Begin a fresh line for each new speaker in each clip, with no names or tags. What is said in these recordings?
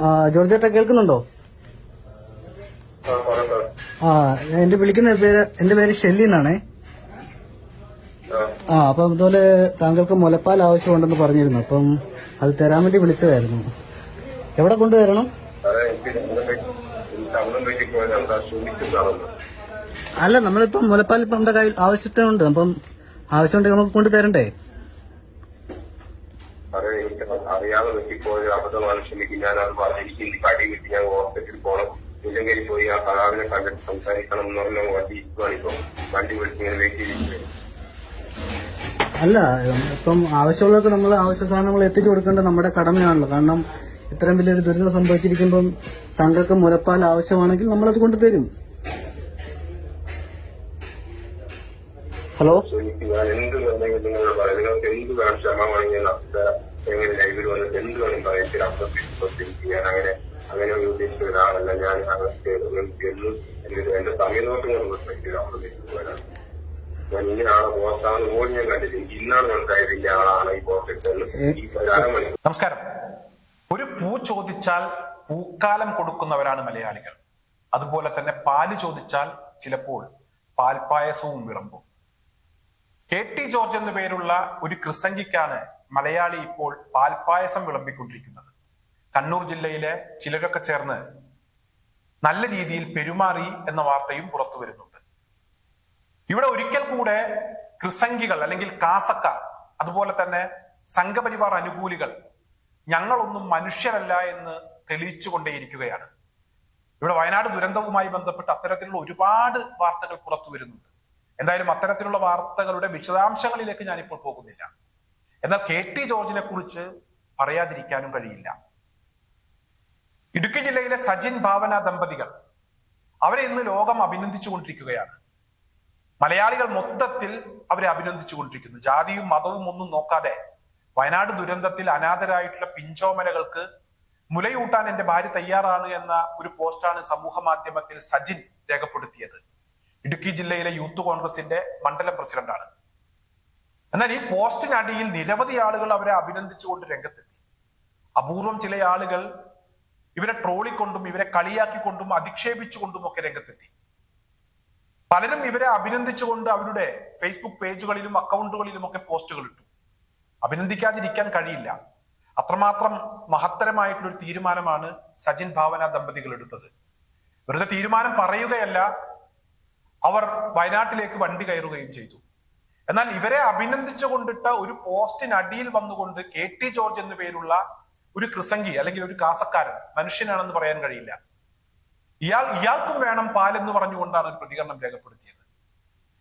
ആ ജോർജ് ചേട്ടാ കേൾക്കുന്നുണ്ടോ?
ആ,
എന്റെ വിളിക്കുന്ന പേര് എന്റെ പേര് ഷെല്ലി എന്നാണേ
ആ,
അപ്പം ഇതുപോലെ താങ്കൾക്ക് മുലപ്പാൽ ആവശ്യമുണ്ടെന്ന് പറഞ്ഞിരുന്നു. അപ്പം അത് തരാൻ വേണ്ടി വിളിച്ചതായിരുന്നു. എവിടെ കൊണ്ടുവരണം? അല്ല നമ്മളിപ്പം മുലപ്പാൽ ഇപ്പം നമ്മുടെ കയ്യിൽ ആവശ്യത്തിനുണ്ട്. അപ്പം ആവശ്യമുണ്ടെങ്കിൽ നമുക്ക് കൊണ്ടു
അറിയാതെ വെട്ടിപ്പോയ അബദ്ധമാണ് ക്ഷമിക്കും ഞാൻ അത് പറഞ്ഞിരിക്കും എനിക്ക് ഇന്ന് കടി കിട്ടി ഞാൻ ഹോസ്പിറ്റലിൽ പോകണം ഇല്ലെങ്കിൽ പോയി ആ സഹാബിനെ കണ്ടിട്ട് സംസാരിക്കണം എന്ന് പറഞ്ഞ വണ്ടി ഇരിക്കുവാണ് ഇപ്പം. വണ്ടി വിളിച്ച് ഇങ്ങനെ വെയിറ്റ്
അല്ല ഇപ്പം ആവശ്യമുള്ളവർക്ക് നമ്മൾ ആവശ്യ സാധനങ്ങൾ എത്തിച്ചു കൊടുക്കേണ്ടത് നമ്മുടെ കടമയാണല്ലോ. കാരണം ഇത്രയും വലിയൊരു ദുരിതം സംഭവിച്ചിരിക്കുമ്പം താങ്കൾക്ക് മുലപ്പാൽ ആവശ്യമാണെങ്കിൽ നമ്മളത് കൊണ്ടുതരും. ഹലോ?
എനിക്ക് എന്ത് വേണമെങ്കിലും നിങ്ങളോട് പറയാം. നിങ്ങൾക്ക് എന്ത് വേണം ക്ഷമ വേണമെങ്കിൽ എങ്ങനെ ലൈവിൽ വന്നിട്ട് എന്ത് വേണം പറയാം. എനിക്ക് ഞാൻ അങ്ങനെ അങ്ങനെ ഉദ്ദേശിച്ച ഒരാളല്ല. ഞാൻ അങ്ങനത്തെ എന്നും എന്റെ എന്റെ സമയം നോട്ടും കൊണ്ട് പ്രശ്നം അപ്പുറത്തേക്ക് പോകാനാണ് ഞാൻ ഇന്നയാളെ പോസ്റ്റാന്ന് പോലും ഞാൻ കണ്ടില്ല ഇന്നാണ് മനസ്സിലായത് ഇന്ന ആളാണ് ഈ പോസ്റ്റ് ഈ അരമണിക്കൂർ
നമസ്കാരം. ഒരു പൂ ചോദിച്ചാൽ പൂക്കാലം കൊടുക്കുന്നവരാണ് മലയാളികൾ. അതുപോലെ തന്നെ പാൽ ചോദിച്ചാൽ ചിലപ്പോൾ പാൽപ്പായസവും വിളമ്പും. കെ ടി ജോർജ് എന്നു പേരുള്ള ഒരു കൃസംഗിക്കാണ് മലയാളി ഇപ്പോൾ പാൽപ്പായസം വിളമ്പിക്കൊണ്ടിരിക്കുന്നത്. കണ്ണൂർ ജില്ലയിലെ ചിലരൊക്കെ ചേർന്ന് നല്ല രീതിയിൽ പെരുമാറി എന്ന വാർത്തയും പുറത്തു വരുന്നുണ്ട്. ഇവിടെ ഒരിക്കൽ കൂടെ കൃസംഗികൾ അല്ലെങ്കിൽ കാസക്കാർ അതുപോലെ തന്നെ സംഘപരിവാർ അനുകൂലികൾ ഞങ്ങളൊന്നും മനുഷ്യരല്ല എന്ന് തെളിയിച്ചുകൊണ്ടേയിരിക്കുകയാണ്. ഇവിടെ വയനാട് ദുരന്തവുമായി ബന്ധപ്പെട്ട് അത്തരത്തിലുള്ള ഒരുപാട് വാർത്തകൾ പുറത്തു വരുന്നുണ്ട്. എന്തായാലും അത്തരത്തിലുള്ള വാർത്തകളുടെ വിശദാംശങ്ങളിലേക്ക് ഞാനിപ്പോൾ പോകുന്നില്ല. എന്നാൽ കെ ടി ജോർജിനെ കുറിച്ച് പറയാതിരിക്കാനും കഴിയില്ല. ഇടുക്കി ജില്ലയിലെ സജിൻ ഭാവന ദമ്പതികൾ അവരെ ഇന്ന് ലോകം അഭിനന്ദിച്ചുകൊണ്ടിരിക്കുകയാണ്. മലയാളികൾ മൊത്തത്തിൽ അവരെ അഭിനന്ദിച്ചുകൊണ്ടിരിക്കുന്നു. ജാതിയും മതവും ഒന്നും നോക്കാതെ വയനാട് ദുരന്തത്തിൽ അനാഥരായിട്ടുള്ള പിഞ്ചോമലകൾക്ക് മുലയൂട്ടാൻ എന്റെ ഭാര്യ തയ്യാറാണ് എന്ന ഒരു പോസ്റ്റാണ് സമൂഹ മാധ്യമത്തിൽ സജിൻ രേഖപ്പെടുത്തിയത്. ഇടുക്കി ജില്ലയിലെ യൂത്ത് കോൺഗ്രസിന്റെ മണ്ഡലം പ്രസിഡന്റാണ്. എന്നാൽ ഈ പോസ്റ്റിനടിയിൽ നിരവധി ആളുകൾ അവരെ അഭിനന്ദിച്ചുകൊണ്ട് രംഗത്തെത്തി. അപൂർവം ചില ആളുകൾ ഇവരെ ട്രോളിക്കൊണ്ടും ഇവരെ കളിയാക്കിക്കൊണ്ടും അധിക്ഷേപിച്ചുകൊണ്ടും ഒക്കെ രംഗത്തെത്തി. പലരും ഇവരെ അഭിനന്ദിച്ചുകൊണ്ട് അവരുടെ ഫേസ്ബുക്ക് പേജുകളിലും അക്കൗണ്ടുകളിലും ഒക്കെ പോസ്റ്റുകൾ ഇട്ടു. അഭിനന്ദിക്കാതിരിക്കാൻ കഴിയില്ല. അത്രമാത്രം മഹത്തരമായിട്ടുള്ള ഒരു തീരുമാനമാണ് സജിൻ ഭാവന ദമ്പതികൾ എടുത്തത്. വെറുതെ തീരുമാനം പറയുകയല്ല അവർ വയനാട്ടിലേക്ക് വണ്ടി കയറുകയും ചെയ്തു. എന്നാൽ ഇവരെ അഭിനന്ദിച്ചു കൊണ്ടിട്ട് ഒരു പോസ്റ്റിനടിയിൽ വന്നുകൊണ്ട് കെ ടി ജോർജ് എന്നു പേരുള്ള ഒരു കൃസംഗി അല്ലെങ്കിൽ ഒരു കാസക്കാരൻ മനുഷ്യനാണെന്ന് പറയാൻ കഴിയില്ല. ഇയാൾ ഇയാൾക്കും വേണം പാലെന്ന് പറഞ്ഞുകൊണ്ടാണ് ഒരു പ്രതികരണം രേഖപ്പെടുത്തിയത്.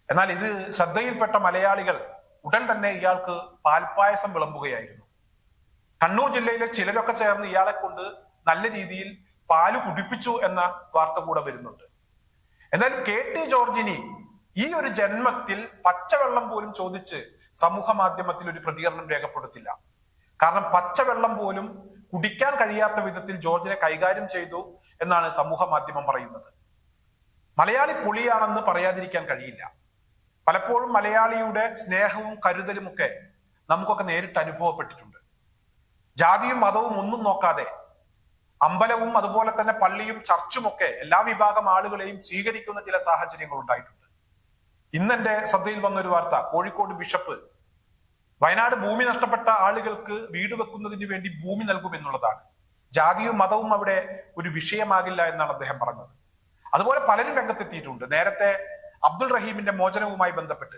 എന്നാൽ ഇത് ശ്രദ്ധയിൽപ്പെട്ട മലയാളികൾ ഉടൻ തന്നെ ഇയാൾക്ക് പാൽപ്പായസം വിളമ്പുകയായിരുന്നു. കണ്ണൂർ ജില്ലയിലെ ചിലരൊക്കെ ചേർന്ന് ഇയാളെ കൊണ്ട് നല്ല രീതിയിൽ പാൽ കുടിപ്പിച്ചു എന്ന വാർത്ത കൂടെ വരുന്നുണ്ട്. എന്നാൽ കെ ടി ജോർജിനി ഈ ഒരു ജന്മത്തിൽ പച്ചവെള്ളം പോലും ചോദിച്ച് സമൂഹ മാധ്യമത്തിൽ ഒരു പ്രതികരണം രേഖപ്പെടുത്തില്ല. കാരണം പച്ചവെള്ളം പോലും കുടിക്കാൻ കഴിയാത്ത വിധത്തിൽ ജോർജിനെ കൈകാര്യം ചെയ്തു എന്നാണ് സമൂഹ മാധ്യമം പറയുന്നത്. മലയാളി പൊളിയാണെന്ന് പറയാതിരിക്കാൻ കഴിയില്ല. പലപ്പോഴും മലയാളിയുടെ സ്നേഹവും കരുതലുമൊക്കെ നമുക്കൊക്കെ നേരിട്ട് അനുഭവപ്പെട്ടിട്ടുണ്ട്. ജാതിയും മതവും ഒന്നും നോക്കാതെ അമ്പലവും അതുപോലെ തന്നെ പള്ളിയും ചർച്ചും ഒക്കെ എല്ലാ വിഭാഗം ആളുകളെയും സ്വീകരിക്കുന്ന ചില സാഹചര്യങ്ങൾ ഉണ്ടായിട്ടുണ്ട്. ഇന്നെന്റെ ശ്രദ്ധയിൽ വന്ന ഒരു വാർത്ത. കോഴിക്കോട് ബിഷപ്പ് വയനാട് ഭൂമി നഷ്ടപ്പെട്ട ആളുകൾക്ക് വീട് വെക്കുന്നതിന് വേണ്ടി ഭൂമി നൽകുമെന്നുള്ളതാണ്. ജാതിയും മതവും അവിടെ ഒരു വിഷയമാകില്ല എന്നാണ് അദ്ദേഹം പറഞ്ഞത്. അതുപോലെ പലരും രംഗത്തെത്തിയിട്ടുണ്ട്. നേരത്തെ അബ്ദുൾ റഹീമിന്റെ മോചനവുമായി ബന്ധപ്പെട്ട്.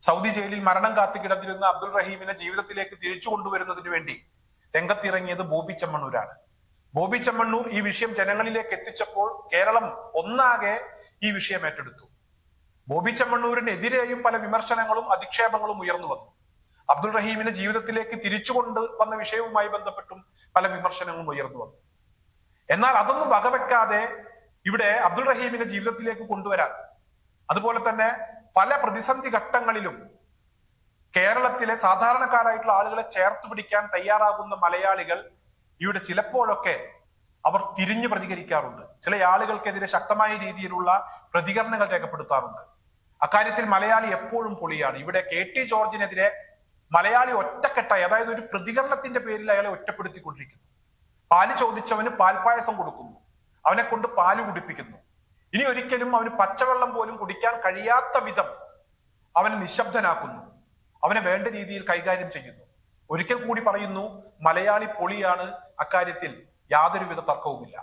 സൗദി ജയിലിൽ മരണം കാത്തു കിടന്നിരുന്ന അബ്ദുൾ റഹീമിനെ ജീവിതത്തിലേക്ക് തിരിച്ചു കൊണ്ടുവരുന്നതിന് വേണ്ടി രംഗത്തിറങ്ങിയത് ബോബി ചെമ്മണ്ണൂരാണ് ബോബി ചെമ്മണ്ണൂർ ഈ വിഷയം ജനങ്ങളിലേക്ക് എത്തിച്ചപ്പോൾ കേരളം ഒന്നാകെ ഈ വിഷയം ഏറ്റെടുത്തു. ബോബി ചെമ്മണ്ണൂരിനെതിരെയും പല വിമർശനങ്ങളും അധിക്ഷേപങ്ങളും ഉയർന്നു വന്നു. അബ്ദുൾ റഹീമിന്റെ ജീവിതത്തിലേക്ക് തിരിച്ചുകൊണ്ട് വന്ന വിഷയവുമായി ബന്ധപ്പെട്ടും പല വിമർശനങ്ങളും ഉയർന്നു വന്നു. എന്നാൽ അതൊന്നും വകവെക്കാതെ ഇവിടെ അബ്ദുൾ റഹീമിനെ ജീവിതത്തിലേക്ക് കൊണ്ടുവരാൻ അതുപോലെ തന്നെ പല പ്രതിസന്ധി ഘട്ടങ്ങളിലും കേരളത്തിലെ സാധാരണക്കാരായിട്ടുള്ള ആളുകളെ ചേർത്ത് പിടിക്കാൻ തയ്യാറാകുന്ന മലയാളികൾ ഇവിടെ ചിലപ്പോഴൊക്കെ അവർ തിരിഞ്ഞു പ്രതികരിക്കാറുണ്ട്. ചില ആളുകൾക്കെതിരെ ശക്തമായ രീതിയിലുള്ള പ്രതികരണങ്ങൾ രേഖപ്പെടുത്താറുണ്ട്. അക്കാര്യത്തിൽ മലയാളി എപ്പോഴും പൊളിയാണ്. ഇവിടെ കെ ടി ജോർജിനെതിരെ മലയാളി ഒറ്റക്കെട്ടായി അതായത് ഒരു പ്രതികരണത്തിന്റെ പേരിൽ അയാളെ ഒറ്റപ്പെടുത്തിക്കൊണ്ടിരിക്കുന്നു. പാൽ ചോദിച്ചവന് പാൽപായസം കൊടുക്കുന്നു. അവനെ കൊണ്ട് പാൽ കുടിപ്പിക്കുന്നു. ഇനി ഒരിക്കലും അവന് പച്ചവെള്ളം പോലും കുടിക്കാൻ കഴിയാത്ത വിധം അവനെ നിശബ്ദനാക്കുന്നു. അവനെ വേണ്ട രീതിയിൽ കൈകാര്യം ചെയ്യുന്നു. ഒരിക്കൽ കൂടി പറയുന്നു മലയാളി പൊളിയാണ് അക്കാര്യത്തിൽ യാതൊരുവിധ തർക്കവുമില്ല.